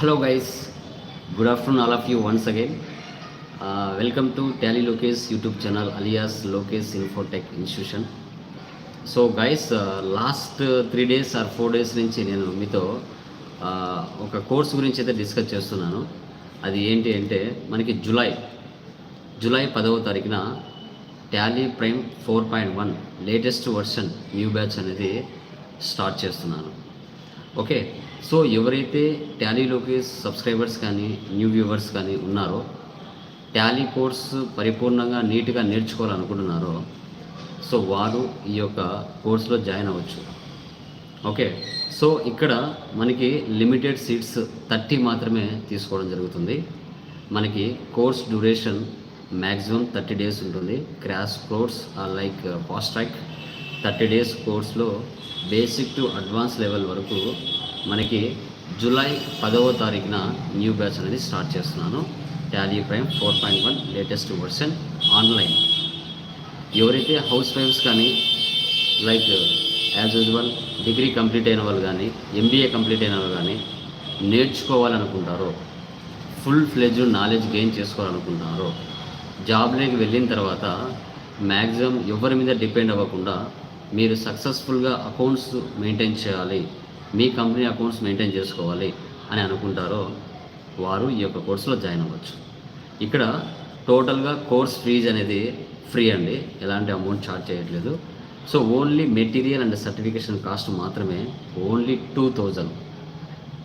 Hello guys good afternoon all of you once again welcome to Tally Lokesh YouTube channel alias Lokesh Infotech institution so guys last three days or four days నుంచి నేను మీతో ఒక course గురించి అయితే discuss చేస్తున్నాను. అది ఏంటి అంటే మనకి జులై జులై పదవ తారీఖున Tally Prime four point one latest version new batch అనేది స్టార్ట్ చేస్తున్నాను. ఓకే సో ఎవరైతే టాలీలోకి సబ్స్క్రైబర్స్ కానీ న్యూ వ్యూవర్స్ కానీ ఉన్నారో టాలీ కోర్స్ పరిపూర్ణంగా నీట్గా నేర్చుకోవాలనుకుంటున్నారో సో వారు ఈ యొక్క కోర్సులో జాయిన్ అవ్వచ్చు. ఓకే? సో ఇక్కడ మనకి లిమిటెడ్ సీట్స్ థర్టీ మాత్రమే తీసుకోవడం జరుగుతుంది. మనకి course duration maximum thirty days ఉంటుంది. Crash course like fast track thirty days కోర్స్లో బేసిక్ టు అడ్వాన్స్ లెవెల్ వరకు మనకి జూలై పదవ తారీఖున న్యూ బ్యాచ్ అనేది స్టార్ట్ చేస్తున్నాను. Tally Prime four point one latest version online. ఎవరైతే హౌస్ వైఫ్స్ కానీ like as usual degree complete అయిన వాళ్ళు కానీ ఎంబీఏ కంప్లీట్ అయిన వాళ్ళు కానీ నేర్చుకోవాలనుకుంటారో ఫుల్ ఫ్లెజ్ నాలెడ్జ్ గెయిన్ చేసుకోవాలనుకుంటున్నారో జాబ్లోకి వెళ్ళిన తర్వాత మ్యాక్సిమం ఎవరి మీద డిపెండ్ అవ్వకుండా మీరు సక్సెస్ఫుల్గా అకౌంట్స్ మెయింటైన్ చేయాలి మీ కంపెనీ అకౌంట్స్ మెయింటైన్ చేసుకోవాలి అని అనుకుంటారో వారు ఈ యొక్క కోర్సులో జాయిన్ అవ్వచ్చు. ఇక్కడ టోటల్గా కోర్స్ ఫీజ్ అనేది ఫ్రీ అండి. ఎలాంటి అమౌంట్ ఛార్జ్ చేయట్లేదు. So only material and certification cost మాత్రమే only two thousand.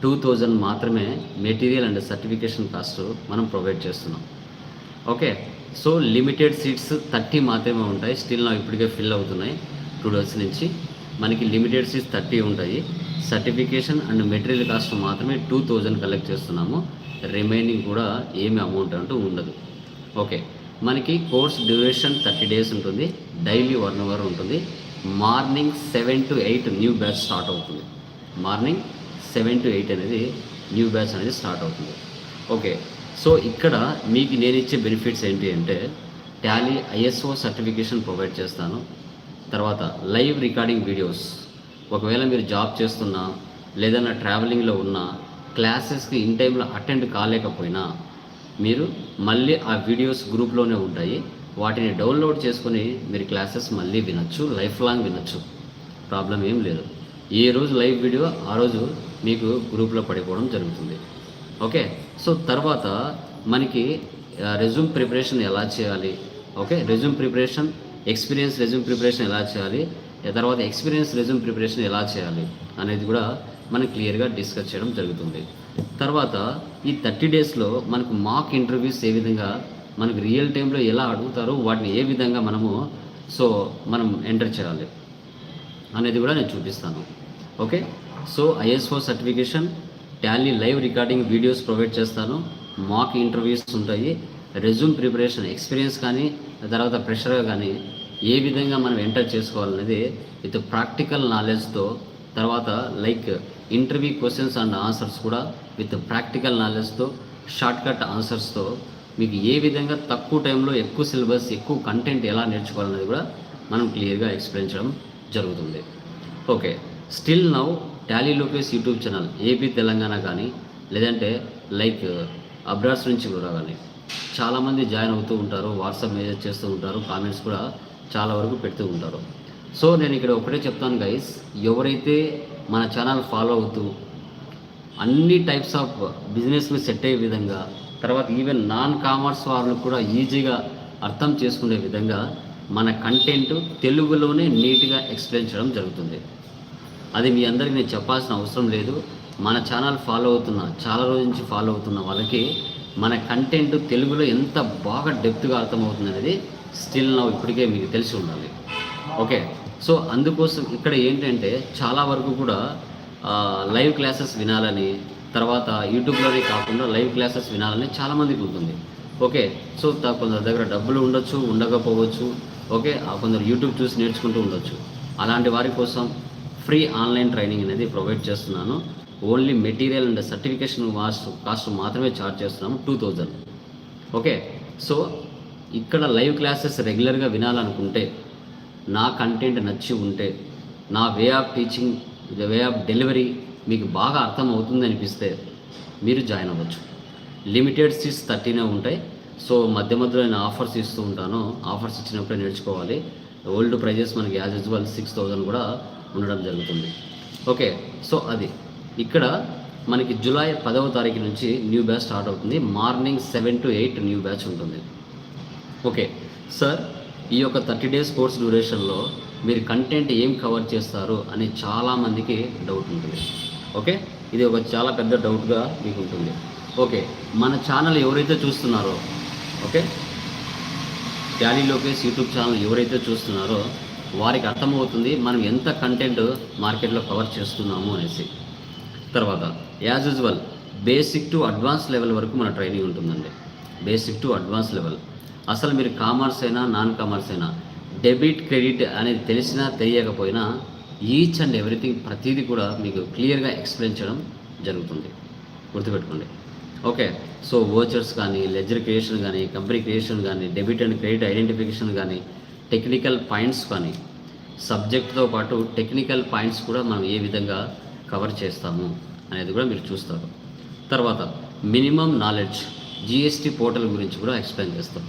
Two thousand మాత్రమే మెటీరియల్ అండ్ సర్టిఫికేషన్ కాస్ట్ మనం ప్రొవైడ్ చేస్తున్నాం. Okay? So limited seats thirty మాత్రమే ఉంటాయి. స్టిల్ నా ఇప్పటికే ఫిల్ అవుతున్నాయి. టూ డేస్ నుంచి మనకి లిమిటెడ్ సీట్స్ థర్టీ ఉంటాయి. సర్టిఫికేషన్ అండ్ మెటీరియల్ కాస్ట్ మాత్రమే టూ థౌజండ్ కలెక్ట్ చేస్తున్నాము. రిమైనింగ్ కూడా ఏమి అమౌంట్ అంటూ ఉండదు. ఓకే. మనకి కోర్స్ డ్యూరేషన్ థర్టీ డేస్ ఉంటుంది. డైలీ వన్ అవర్ ఉంటుంది. Morning seven to eight new batch start అవుతుంది. మార్నింగ్ సెవెన్ టు ఎయిట్ అనేది న్యూ బ్యాచ్ అనేది స్టార్ట్ అవుతుంది. ఓకే. సో ఇక్కడ మీకు నేను ఇచ్చే బెనిఫిట్స్ ఏంటి అంటే టాలీ ఐఎస్ఓ సర్టిఫికేషన్ ప్రొవైడ్ చేస్తాను. తర్వాత లైవ్ రికార్డింగ్ వీడియోస్ ఒకవేళ మీరు జాబ్ చేస్తున్నా లేదన్నా ట్రావెలింగ్లో ఉన్నా క్లాసెస్కి ఇన్ టైంలో అటెండ్ కాలేకపోయినా మీరు మళ్ళీ ఆ వీడియోస్ గ్రూప్లోనే ఉంటాయి. వాటిని డౌన్లోడ్ చేసుకొని మీరు క్లాసెస్ మళ్ళీ వినొచ్చు లైఫ్ లాంగ్ వినొచ్చు. ప్రాబ్లం ఏం లేదు. ఏ రోజు లైవ్ వీడియో ఆ రోజు మీకు గ్రూప్లో పడిపోవడం జరుగుతుంది. ఓకే? సో తర్వాత మనకి రెజ్యూమ్ ప్రిపరేషన్ ఎలా చేయాలి? Okay? Resume preparation experience resume preparation ఎలా చేయాలి? తర్వాత ఎక్స్పీరియన్స్ రెజ్యూమ్ ప్రిపరేషన్ ఎలా చేయాలి అనేది కూడా మనం క్లియర్గా డిస్కస్ చేయడం జరుగుతుంది. తర్వాత ఈ థర్టీ డేస్లో మనకు మాక్ ఇంటర్వ్యూస్ ఏ విధంగా మనకు రియల్ టైంలో ఎలా అడుగుతారో వాటిని ఏ విధంగా మనము సో మనం ఎంటర్ చేయాలి అనేది కూడా నేను చూపిస్తాను. Okay so ISO certification Tally live recording videos provide చేస్తాను. మాక్ ఇంటర్వ్యూస్ ఉంటాయి. రెజ్యూమ్ ప్రిపరేషన్ ఎక్స్పీరియన్స్ కానీ తర్వాత ప్రెషర్గా కానీ ఏ విధంగా మనం ఎంటర్ చేసుకోవాలనేది విత్ ప్రాక్టికల్ నాలెడ్జ్తో తర్వాత like interview questions and answers కూడా విత్ ప్రాక్టికల్ నాలెడ్జ్తో షార్ట్కట్ ఆన్సర్స్తో మీకు ఏ విధంగా తక్కువ టైంలో ఎక్కువ సిలబస్ ఎక్కువ కంటెంట్ ఎలా నేర్చుకోవాలనేది కూడా మనం క్లియర్గా ఎక్స్ప్లెయిన్ చేయడం జరుగుతుంది. Okay still now Tally Lokesh YouTube channel AP Telangana కానీ లేదంటే లైక్ అబ్రాడ్స్ నుంచి కూడా కానీ చాలామంది జాయిన్ అవుతూ ఉంటారు వాట్సాప్ మెసేజ్ చేస్తూ ఉంటారు కామెంట్స్ కూడా చాలా వరకు పెడుతూ ఉంటారు. సో నేను ఇక్కడ ఒకటే చెప్తాను గైస్ ఎవరైతే మన ఛానల్ ఫాలో అవుతూ అన్ని టైప్స్ ఆఫ్ బిజినెస్లు సెట్ అయ్యే విధంగా తర్వాత ఈవెన్ నాన్ కామర్స్ వాళ్ళు కూడా ఈజీగా అర్థం చేసుకునే విధంగా మన కంటెంట్ తెలుగులోనే నీట్గా ఎక్స్ప్లెయిన్ చేయడం జరుగుతుంది. అది మీ అందరికీ నేను చెప్పాల్సిన అవసరం లేదు. మన ఛానల్ ఫాలో అవుతున్న చాలా రోజు నుంచి ఫాలో అవుతున్న వాళ్ళకి మన కంటెంట్ తెలుగులో ఎంత బాగా డెప్త్గా అర్థమవుతుంది అనేది స్టిల్ నా ఇప్పటికే మీకు తెలిసి ఉండాలి. ఓకే? సో అందుకోసం ఇక్కడ ఏంటంటే చాలా వరకు కూడా లైవ్ క్లాసెస్ వినాలని తర్వాత యూట్యూబ్లోనే కాకుండా లైవ్ క్లాసెస్ వినాలని చాలామందికి ఉంటుంది. ఓకే? సో కొందరి దగ్గర డబ్బులు ఉండొచ్చు ఉండకపోవచ్చు ఓకే? ఆ కొందరు యూట్యూబ్ చూసి నేర్చుకుంటూ ఉండొచ్చు. అలాంటి వారి కోసం ఫ్రీ ఆన్లైన్ ట్రైనింగ్ అనేది ప్రొవైడ్ చేస్తున్నాను. Only material and certification cost cost మాత్రమే ఛార్జ్ చేస్తున్నాము టూ థౌజండ్. ఓకే? సో ఇక్కడ లైవ్ క్లాసెస్ రెగ్యులర్గా వినాలనుకుంటే నా కంటెంట్ నచ్చి ఉంటే నా way of teaching way of delivery మీకు బాగా అర్థం అవుతుంది అనిపిస్తే మీరు జాయిన్ అవ్వచ్చు. లిమిటెడ్ సీట్స్ థర్టీనే ఉంటాయి. సో మధ్య మధ్యలో నేను ఆఫర్స్ ఇస్తూ ఉంటాను. ఆఫర్స్ ఇచ్చినప్పుడే నేర్చుకోవాలి. ఓల్డ్ ప్రైజెస్ మనకి యాజ్ యూజువల్ సిక్స్ థౌజండ్ కూడా ఉండడం జరుగుతుంది. ఓకే సో అది. ఇక్కడ మనకి జూలై పదవ తారీఖు నుంచి న్యూ బ్యాచ్ స్టార్ట్ అవుతుంది. Morning seven to eight new batch ఉంటుంది. ఓకే. సార్ ఈ యొక్క థర్టీ డేస్ కోర్స్ డ్యూరేషన్లో మీరు కంటెంట్ ఏం కవర్ చేస్తారు అని చాలామందికి డౌట్ ఉంటుంది. ఓకే? ఇది ఒక చాలా పెద్ద డౌట్గా మీకు ఉంటుంది. ఓకే. మన ఛానల్ ఎవరైతే చూస్తున్నారో okay? Tally Lokesh YouTube channel ఎవరైతే చూస్తున్నారో వారికి అర్థమవుతుంది మనం ఎంత కంటెంట్ మార్కెట్లో కవర్ చేస్తున్నాము అనేసి. తర్వాత as usual basic to advance level వరకు మన ట్రైనింగ్ ఉంటుందండి. Basic to advance level. అసలు మీరు కామర్స్ అయినా నాన్ కామర్స్ అయినా డెబిట్ క్రెడిట్ అనేది తెలిసినా తెలియకపోయినా ఈచ్ అండ్ ఎవ్రీథింగ్ ప్రతిదీ కూడా మీకు క్లియర్గా ఎక్స్ప్లెయిన్ చేయడం జరుగుతుంది. గుర్తుపెట్టుకోండి. ఓకే. సో ఓచర్స్ కానీ లెజర్ క్రియేషన్ కానీ కంపెనీ క్రియేషన్ కానీ డెబిట్ అండ్ క్రెడిట్ ఐడెంటిఫికేషన్ కానీ టెక్నికల్ పాయింట్స్ కానీ సబ్జెక్ట్తో పాటు టెక్నికల్ పాయింట్స్ కూడా మనం ఏ విధంగా కవర్ చేస్తాము అనేది కూడా మీరు చూస్తారు. తర్వాత మినిమం నాలెడ్జ్ జిఎస్టీ పోర్టల్ గురించి కూడా ఎక్స్ప్లెయిన్ చేస్తాం.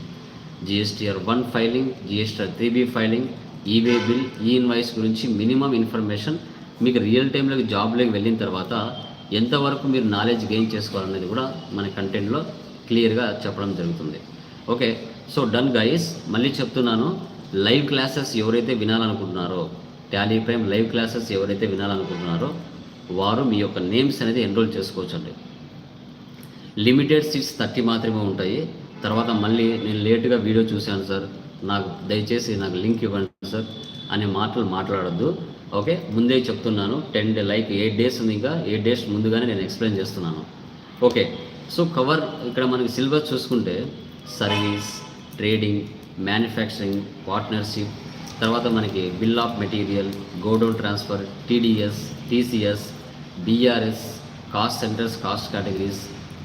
GSTR one filing GSTR three B filing e way bill e invoice గురించి మినిమం ఇన్ఫర్మేషన్ మీకు రియల్ టైంలోకి జాబ్లోకి వెళ్ళిన తర్వాత ఎంతవరకు మీరు నాలెడ్జ్ గెయిన్ చేసుకోవాలనేది కూడా మన కంటెంట్లో క్లియర్గా చెప్పడం జరుగుతుంది. ఓకే సో డన్ గైస్ మళ్ళీ చెప్తున్నాను లైవ్ క్లాసెస్ ఎవరైతే వినాలనుకుంటున్నారో టాలీ ప్రైమ్ లైవ్ క్లాసెస్ ఎవరైతే వినాలనుకుంటున్నారో వారు మీ యొక్క నేమ్స్ అనేది ఎన్రోల్ చేసుకోవచ్చండి. లిమిటెడ్ సీట్స్ థర్టీ మాత్రమే ఉంటాయి. తర్వాత మళ్ళీ నేను లేటుగా వీడియో చూశాను సార్. నాకు దయచేసి నాకు లింక్ ఇవ్వండి సార్ అనే మాటలు మాట్లాడొద్దు. ఓకే? ముందే చెప్తున్నాను. Ten day like eight days ఉంది ఇంకా. ఎయిట్ డేస్ ముందుగానే నేను ఎక్స్ప్లెయిన్ చేస్తున్నాను. ఓకే? సో కవర్ ఇక్కడ మనకి సిలబస్ చూసుకుంటే సర్వీస్ ట్రేడింగ్ మ్యానుఫ్యాక్చరింగ్ పార్ట్నర్షిప్ తర్వాత మనకి bill of material godown transfer TDS TCS BRS cost centres cost categories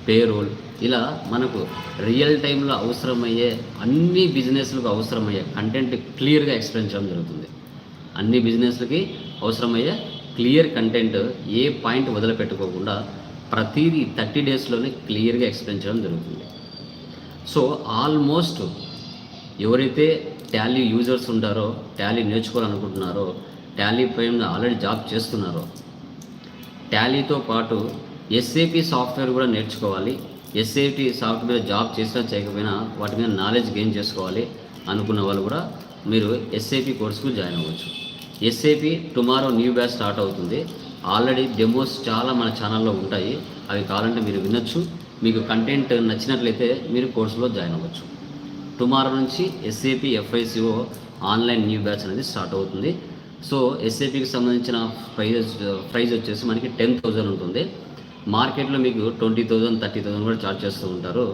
payroll ఇలా మనకు రియల్ టైంలో అవసరమయ్యే అన్ని బిజినెస్లకు అవసరమయ్యే కంటెంట్ క్లియర్గా ఎక్స్ప్లెయిన్ చేయడం జరుగుతుంది. అన్ని బిజినెస్లకి అవసరమయ్యే క్లియర్ కంటెంట్ ఏ పాయింట్ వదిలిపెట్టుకోకుండా ప్రతిదీ థర్టీ డేస్లోనే క్లియర్గా ఎక్స్ప్లెయిన్ చేయడం జరుగుతుంది. సో ఆల్మోస్ట్ ఎవరైతే టాలీ యూజర్స్ ఉంటారో టాలీ నేర్చుకోవాలనుకుంటున్నారో టాలీ పైన ఆల్రెడీ జాబ్ చేస్తున్నారో టాలీతో పాటు ఎస్ఏపి సాఫ్ట్వేర్ కూడా నేర్చుకోవాలి. ఎస్ఐటి సాఫ్ట్వేర్ జాబ్ చేసినా చేయకపోయినా వాటి మీద నాలెడ్జ్ గెయిన్ చేసుకోవాలి అనుకున్న వాళ్ళు కూడా మీరు ఎస్ఐపి కోర్సుకు జాయిన్ అవ్వచ్చు. SIP tomorrow new batch start అవుతుంది. ఆల్రెడీ డెమోస్ చాలా మన ఛానల్లో ఉంటాయి. అవి కావాలంటే మీరు వినొచ్చు. మీకు కంటెంట్ నచ్చినట్లయితే మీరు కోర్సులో జాయిన్ అవ్వచ్చు. టుమారో నుంచి SAP FICO online new batch అనేది స్టార్ట్ అవుతుంది. సో ఎస్ఏపికి సంబంధించిన ప్రైజ్ ప్రైజ్ వచ్చేసి మనకి టెన్ థౌజండ్ ఉంటుంది. మార్కెట్లో మీకు ట్వంటీ థౌజండ్ థర్టీ థౌజండ్ కూడా చార్జ్ చేస్తూ ఉంటారు.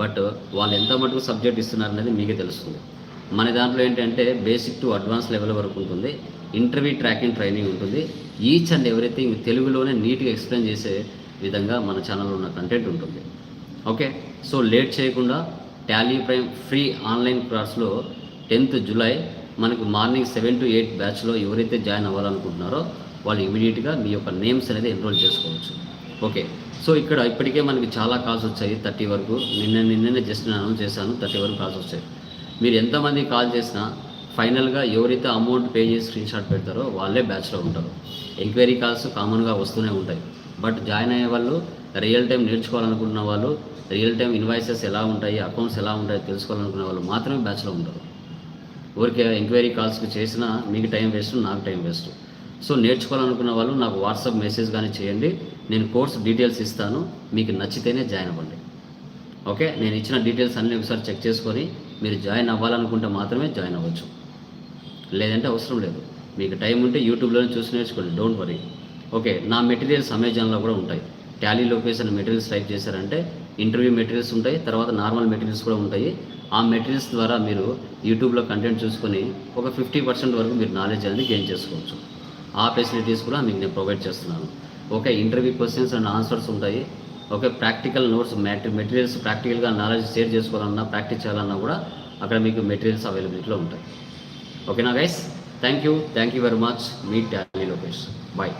బట్ వాళ్ళు ఎంత మటుకు సబ్జెక్ట్ ఇస్తున్నారు అనేది మీకే తెలుస్తుంది. మన దాంట్లో ఏంటంటే బేసిక్ టు అడ్వాన్స్ లెవెల్ వరకు ఉంటుంది. ఇంటర్వ్యూ ట్రాకింగ్ ట్రైనింగ్ ఉంటుంది. ఈచ్ అండ్ ఎవ్రీథింగ్ తెలుగులోనే నీట్గా ఎక్స్ప్లెయిన్ చేసే విధంగా మన ఛానల్లో ఉన్న కంటెంట్ ఉంటుంది. ఓకే సో లేట్ చేయకుండా టాలీ ప్రైమ్ ఫ్రీ ఆన్లైన్ క్లాస్లో టెన్త్ జూలై మనకు మార్నింగ్ సెవెన్ టు ఎయిట్ బ్యాచ్లో ఎవరైతే జాయిన్ అవ్వాలనుకుంటున్నారో వాళ్ళు ఇమీడియట్గా మీ యొక్క నేమ్స్ అనేది ఎన్రోల్ చేసుకోవచ్చు. ఓకే. సో ఇక్కడ ఇప్పటికే మనకి చాలా కాల్స్ వచ్చాయి థర్టీ వరకు. నిన్న నిన్ననే జస్ట్ నేను అనౌన్స్ చేశాను థర్టీ వరకు కాల్స్ వచ్చాయి. మీరు ఎంతమంది కాల్ చేసినా ఫైనల్గా ఎవరైతే అమౌంట్ పే చేసి స్క్రీన్ షాట్ పెడతారో వాళ్ళే బ్యాచ్లో ఉంటారు. ఎంక్వైరీ కాల్స్ కామన్గా వస్తూనే ఉంటాయి. బట్ జాయిన్ అయ్యే వాళ్ళు రియల్ టైం నేర్చుకోవాలనుకున్న వాళ్ళు రియల్ టైం ఇన్వాయిసెస్ ఎలా ఉంటాయి అకౌంట్స్ ఎలా ఉంటాయి తెలుసుకోవాలనుకునే వాళ్ళు మాత్రమే బ్యాచ్లో ఉంటారు. ఊరికే ఎంక్వైరీ కాల్స్కి చేసినా మీకు టైం వేస్ట్ నాకు టైం వేస్ట్ సో నేర్చుకోవాలనుకున్న వాళ్ళు నాకు వాట్సాప్ మెసేజ్ కానీ చేయండి. నేను కోర్స్ డీటెయిల్స్ ఇస్తాను. మీకు నచ్చితేనే జాయిన్ అవ్వండి. ఓకే? నేను ఇచ్చిన డీటెయిల్స్ అన్నీ ఒకసారి చెక్ చేసుకొని మీరు జాయిన్ అవ్వాలనుకుంటే మాత్రమే జాయిన్ అవ్వచ్చు. లేదంటే అవసరం లేదు. మీకు టైం ఉంటే యూట్యూబ్లోనే చూసి నేర్చుకోండి. Don't worry okay? నా మెటీరియల్స్ అమెజాన్లో కూడా ఉంటాయి. టాలీ లొకేషన్ మెటీరియల్స్ టైప్ చేశారంటే ఇంటర్వ్యూ మెటీరియల్స్ ఉంటాయి. తర్వాత నార్మల్ మెటీరియల్స్ కూడా ఉంటాయి. ఆ మెటీరియల్స్ ద్వారా మీరు యూట్యూబ్లో కంటెంట్ చూసుకొని ఒక ఫిఫ్టీ పర్సెంట్ వరకు మీరు నాలెడ్జ్ అనేది గెయిన్ చేసుకోవచ్చు. ఆ ఫెసిలిటీస్ కూడా మీకు నేను ప్రొవైడ్ చేస్తున్నాను. Okay interview questions and answers ఉంటాయి. Okay practical notes matter materials ప్రాక్టికల్గా నాలెడ్జ్ షేర్ చేసుకోవాలన్నా ప్రాక్టీస్ చేయాలన్నా కూడా అక్కడ మీకు మెటీరియల్స్ అవైలబిలిటీలో ఉంటాయి. ఓకేనా guys thank you thank you very much మీ డాలీ లోకేష్ బాయ్